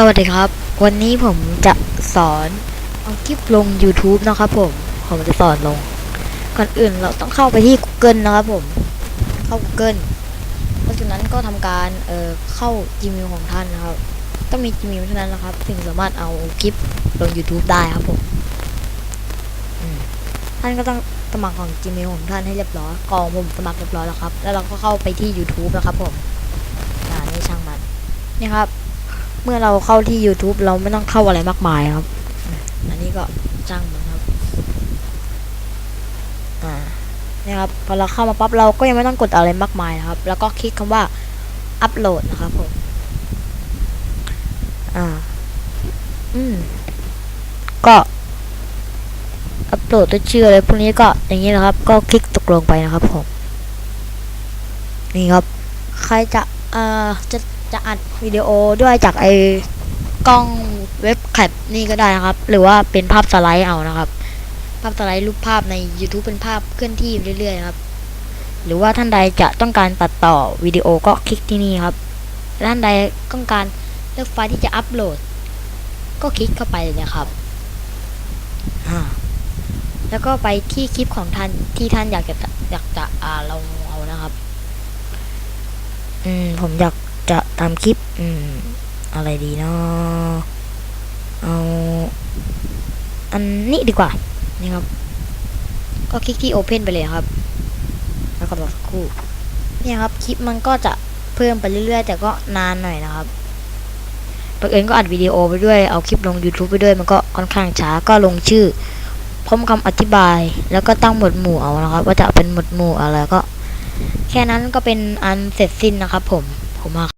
สวัสดีครับ วันนี้ผมจะสอนเอาคลิปลง YouTube นะครับผม ผมจะสอนลง ก่อนอื่นเราต้องเข้าไปที่ Google นะครับผม เข้า Google เพราะฉะนั้นก็ทำการเอ่อเข้า Gmail ของท่านนะครับ ต้องมี Gmail เท่านั้นนะครับ ถึงสามารถเอาคลิปลง YouTube ได้ครับผมมท่านก็ต้องสมัครของ Gmail ของท่านให้เรียบร้อยกองผมสมัครเรียบร้อยแล้วครับ แล้วเราก็เข้าไปที่ YouTube นะครับผมอ่านี่ช่างมันนี่ครับ เมื่อเราเข้าที่ YouTube เราไม่ต้องเข้าอะไรมากมายครับ อันนี้ก็จ้างมันครับ อ่านี่ครับ พอเราเข้ามาปั๊บเราก็ยังไม่ต้องกดอะไรมากมายนะครับ แล้วก็คลิกคำว่าอัปโหลดนะครับผม อ่า อืม ก็อัปโหลดด้วชื่ออะไรพวกนี้ก็อย่างนี้นะครับ ก็คลิกตกลงไปนะครับผม นี่ครับ ใครจะเอ่อจะ จะอัดวิดีโอด้วยจากไอ้กล้องเว็บแคปนี่ก็ได้นะครับ หรือว่าเป็นภาพสไลด์เอานะครับ ภาพสไลด์รูปภาพใน YouTube เป็นภาพเคลื่อนที่เรื่อยๆครับ หรือว่าท่านใดจะต้องการตัดต่อวิดีโอก็คลิกที่นี่ครับท่านใดต้องการเลือกไฟล์ที่จะอัปโหลด ก็คลิกเข้าไปเลยนะครับแล้วก็ไปที่คลิปของท่านที่ท่านอยากจะอยากจะอ่าลงเอานะครับ อืมผมอยาก จะทำคลิป อืม อะไรดีเนาะเอาอันนี้ดีกว่า นี่ครับ ก็คลิกที่ Open ไปเลยครับ แล้วก็รอสักครู่เนี่ยครับ คลิปมันก็จะเพิ่มไปเรื่อยๆ แต่ก็นานหน่อยนะครับบังเอิญก็อัดวิดีโอไปด้วย เอาคลิปลง YouTube ไปด้วย มันก็ค่อนข้างช้า ก็ลงชื่อ พร้อมคำอธิบาย แล้วก็ตั้งหมวดหมู่เอานะครับ ว่าจะเป็นหมวดหมู่อะไรก็ แค่นั้นก็เป็นอันเสร็จสิ้นนะครับผม ผมมา